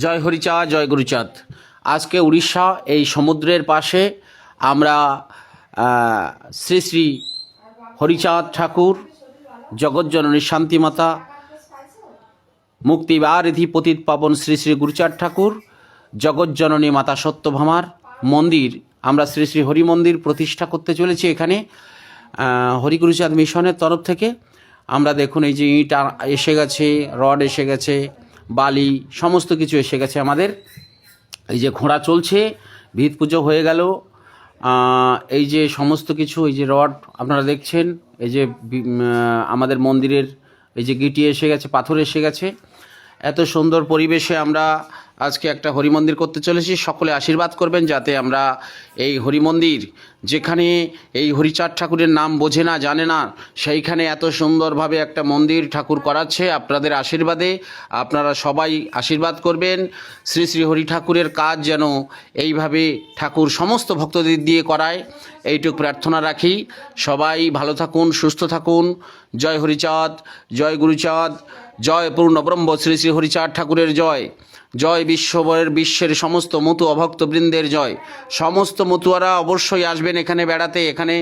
জয় হরিচাঁদ, জয় গুরুচাঁদ। আজকে উড়িষ্যা, এই সমুদ্রের পাশে আমরা শ্রী শ্রী হরিচাঁদ ঠাকুর জগজ্জননী শান্তিমাতা, মুক্তি বারিধি পতিত পাবন শ্রী শ্রী গুরুচাঁদ ঠাকুর জগজ্জননী মাতা সত্যভামার মন্দির, আমরা শ্রী শ্রী হরি মন্দির প্রতিষ্ঠা করতে চলেছি এখানে হরিগুরুচাঁদ মিশনের তরফ থেকে। আমরা দেখুন এই যে ইট এসে গেছে, রড এসে গেছে বালি, সমস্ত কিছু এসে গেছে আমাদের। এই যে ঘোড়া চলছে, ভিত পুজো হয়ে গেল। এই যে সমস্ত কিছু, এই যে রড আপনারা দেখছেন, এই যে আমাদের মন্দিরের এই যে গিটি এসে গেছে, পাথর এসে গেছে। এত সুন্দর পরিবেশে আমরা আজকে একটা হরি মন্দির করতে চলেছি। সকলে আশীর্বাদ করবেন যাতে আমরা এই হরি মন্দির যেখানে এই হরিচাঁদ ঠাকুরের নাম বোঝে না, জানে না, সেইখানে এত সুন্দরভাবে একটা মন্দির ঠাকুর করাচ্ছে। আপনাদের আশীর্বাদে আপনারা সবাই আশীর্বাদ করবেন। শ্রী শ্রী হরি ঠাকুরের কাজ যেন এইভাবে ঠাকুর সমস্ত ভক্তদের দিয়ে করায়। এইটুক প্রার্থনা রাখি। সবাই ভালো থাকুন, সুস্থ থাকুন। জয় হরিচাঁদ, জয় গুরুচাঁদ, জয় পূর্ণ ব্রহ্ম শ্রী শ্রী হরিচাঁদ ঠাকুরের জয়। জয় বিশ্ববরের বিশ্বের সমস্ত মতু অভক্ত বৃন্দের জয়। সমস্ত মতুয়ারা অবশ্যই আসবেন এখানে বেড়াতে। এখানে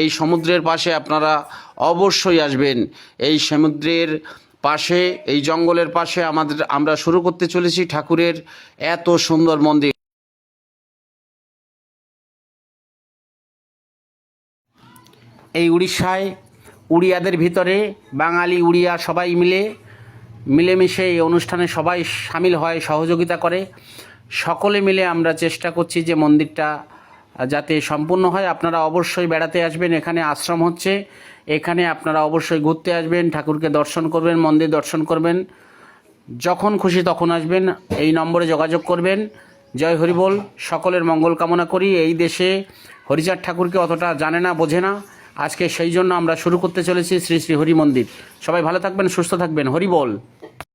এই সমুদ্রের পাশে আপনারা অবশ্যই আসবেন। এই সমুদ্রের পাশে, এই জঙ্গলের পাশে আমাদের, আমরা শুরু করতে চলেছি ঠাকুরের এত সুন্দর মন্দির। এই উড়িষ্যায়, উড়িয়াদের ভিতরে বাঙালি, উড়িয়া সবাই মিলে মিলেমিশে এই অনুষ্ঠানে সবাই সামিল হয়, সহযোগিতা করে। সকলে মিলে আমরা চেষ্টা করছি যে মন্দিরটা যাতে সম্পূর্ণ হয়। আপনারা অবশ্যই বেড়াতে আসবেন, এখানে আশ্রম হচ্ছে। এখানে আপনারা অবশ্যই ঘুরতে আসবেন, ঠাকুরকে দর্শন করবেন, মন্দির দর্শন করবেন। যখন খুশি তখন আসবেন, এই নম্বরে যোগাযোগ করবেন। জয় হরিবোল, সকলের মঙ্গল কামনা করি। এই দেশে হরিচাঁদ ঠাকুরকে অতটা জানে না, বোঝে না। আজকে সেই জন্য আমরা শুরু করতে চলেছি শ্রী শ্রী হরি মন্দির সবাই ভালো থাকবেন, সুস্থ থাকবেন। হরিবোল